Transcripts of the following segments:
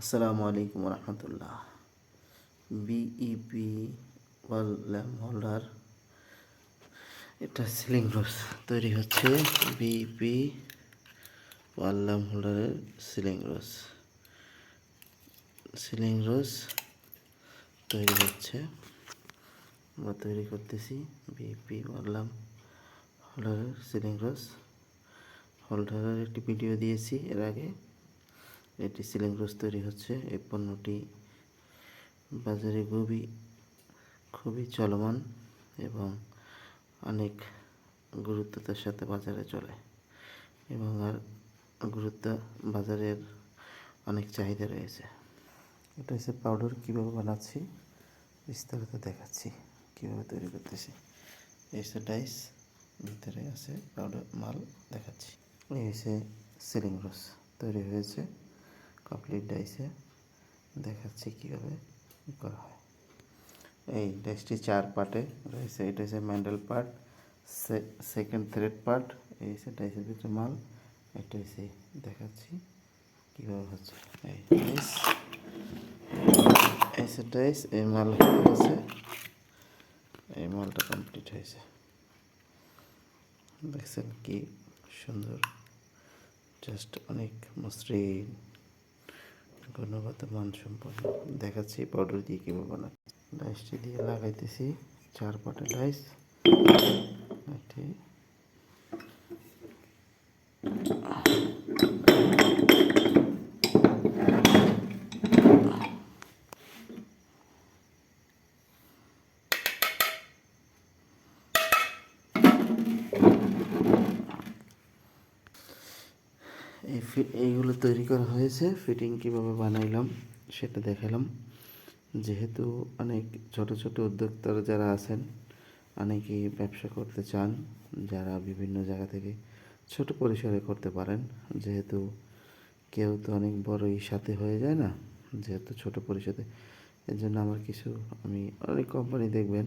আসসালামু আলাইকুম রহমতুল্লাহ। বিইপি ওয়াল ল্যাম্প হোল্ডার এটা সিলিং রোস তৈরি হচ্ছে। বিইপি ওয়াল ল্যাম্প হোল্ডারের সিলিং রোস সিলিং রোস তৈরি হচ্ছে। আমরা তৈরি করতেছি বিইপি ওয়াল ল্যাম্প হোল্ডারের সিলিং রোস হোল্ডারের একটি ভিডিও দিয়েছি এর আগে। এটি সিলিং রোজ তৈরি হচ্ছে। এই পণ্যটি বাজারে খুবই খুবই চলমান এবং অনেক গুরুত্বতার সাথে বাজারে চলে এবং আর গুরুত্ব বাজারের অনেক চাহিদা রয়েছে। এটা হচ্ছে পাউডার কীভাবে বানাচ্ছি, বিস্তারিত দেখাচ্ছি কীভাবে তৈরি করতেছি। এই হচ্ছে ডাইস ভিতরে আছে পাউডার মাল দেখাচ্ছি। এই হচ্ছে সিলিং রোজ তৈরি হয়েছে। কমপ্লিট ডাইসে দেখাচ্ছি কীভাবে করা হয়। এই ডাইসটি চার পার্টে রয়েছে। এটা হচ্ছে mandrel part second thread part এই হচ্ছে ডাইসের ভিতরে মাল। এটা হচ্ছে, দেখাচ্ছি কীভাবে হচ্ছে। এই ডাইস এই ডাইস এই মাল হয়েছে এই মালটা কমপ্লিট হয়েছে। দেখছেন কি সুন্দর। জাস্ট অনেক মসৃণ। গুণগত মানসম্পন্ন দেখাচ্ছি পাউডার দিয়ে কীভাবে বানাই ডাইসটি দিয়ে লাগাইতেছি চার পাটে ডাইস এটি এই এইগুলো তৈরি করা হয়েছে ফিটিং কীভাবে বানাইলাম সেটা দেখালাম। যেহেতু অনেক ছোট ছোট উদ্যোক্তারা যারা আছেন, অনেকেই ব্যবসা করতে চান, যারা বিভিন্ন জায়গা থেকে ছোট পরিসরে করতে পারেন, যেহেতু কেউ তো অনেক বড়ই সাথে হয়ে যায় না, যেহেতু ছোট পরিসরে। এর জন্য আমার কিছু, আমি অনেক কোম্পানি দেখবেন,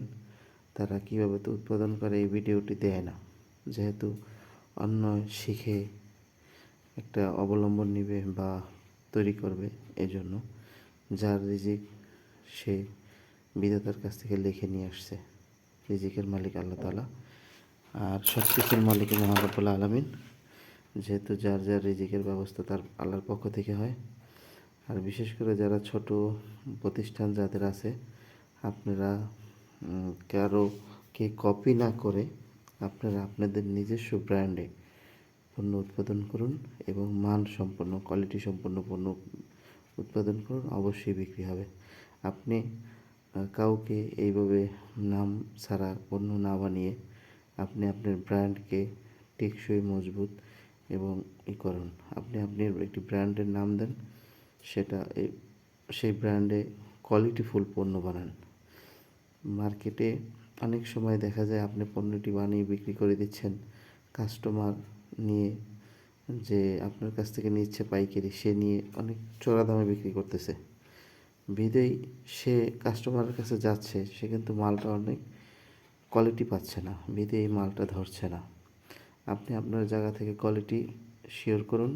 তারা কীভাবে তো উৎপাদন করে এই ভিডিওটি দেয় না। যেহেতু অন্য শিখে একটা অবলম্বন নেবে বা তৈরি করবে এজন্য, যার রিজিক সে বিধাতার কাছ থেকে লিখে নিয়ে আসছে। রিজিকের মালিক আল্লাহ তালা আর সব কিছুর মালিক মহারবুল্লা আলমিন। যেহেতু যার যার রিজিকের ব্যবস্থা তার আল্লাহর পক্ষ থেকে হয়। আর বিশেষ করে যারা ছোট প্রতিষ্ঠান যাদের আছে, আপনারা কারও কে কপি না করে আপনারা আপনাদের নিজস্ব ব্র্যান্ডে পণ্য উৎপাদন করুন এবং মান সম্পন্ন কোয়ালিটি সম্পন্ন পণ্য উৎপাদন করুন, অবশ্যই বিক্রি হবে। আপনি কাউকে এইভাবে নাম ছাড়া পণ্য না বানিয়ে আপনি আপনার ব্র্যান্ডকে টেকসই, মজবুত এবং ই করুন। আপনি আপনি একটি ব্র্যান্ডের নাম দেন, সেটা সেই ব্র্যান্ডে কোয়ালিটিফুল পণ্য বানান। মার্কেটে অনেক সময় দেখা যায় আপনি পণ্যটি বানিয়ে বিক্রি করে দিচ্ছেন কাস্টমার নিয়ে যে আপনার কাছ থেকে নিচ্ছে পাইকারি, সে নিয়ে অনেক চড়া দামে বিক্রি করতেছে। বিদেই সে কাস্টমারের কাছে যাচ্ছে, সে কিন্তু মালটা অনেক কোয়ালিটি পাচ্ছে না বিদে এই মালটা ধরছে না। আপনি আপনার জায়গা থেকে কোয়ালিটি শিওর করুন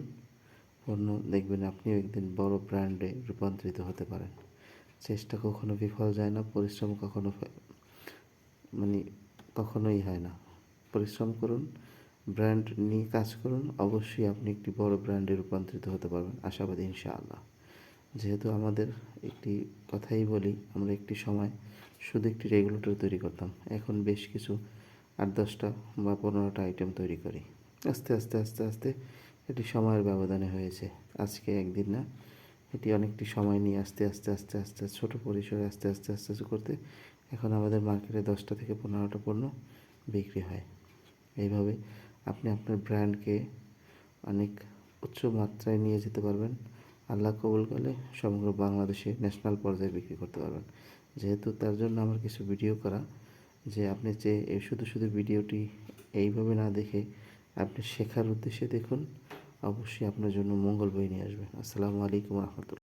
পণ্য দেখবেন আপনিও একদিন বড় ব্র্যান্ডে রূপান্তরিত হতে পারেন। চেষ্টা কখনো বিফল যায় না, পরিশ্রম কখনো মানে কখনোই হয় না। পরিশ্রম করুন ব্র্যান্ড নিয়ে কাজ করুন, অবশ্যই আপনি একটি বড় ব্র্যান্ডে রূপান্তরিত হতে পারবেন, আশাবাদী ইনশাআল্লাহ। যেহেতু আমাদের একটি কথাই বলি, আমরা একটি সময় শুধু একটি রেগুলেটর তৈরি করতাম, এখন বেশ কিছু আট দশটা বা পনেরোটা আইটেম তৈরি করি। আস্তে আস্তে আস্তে আস্তে এটি সময়ের ব্যবধানে হয়েছে। আজকে একদিন না, এটি অনেকটি সময় নিয়ে আস্তে আস্তে আস্তে আস্তে, ছোট পরিসরে আস্তে আস্তে আস্তে আস্তে করতে এখন আমাদের মার্কেটে দশটা থেকে পনেরোটা পণ্য বিক্রি হয়। এইভাবে আপনি আপনার ব্র্যান্ডকে অনেক উচ্চ মাত্রায় নিয়ে যেতে পারবেন। আল্লাহ কবুল করলে সমগ্র বাংলাদেশে ন্যাশনাল পর্যায়ে বিক্রি করতে পারবেন। যেহেতু তার জন্য আমার কিছু ভিডিও করা, যে আপনি যে এই শুধু শুধু ভিডিওটি এইভাবে না দেখে আপনি শেখার উদ্দেশ্যে দেখুন, অবশ্যই আপনার জন্য মঙ্গল বই নিয়ে আসবেন আসসালামু আলাইকুম রহমতুল্লাহ।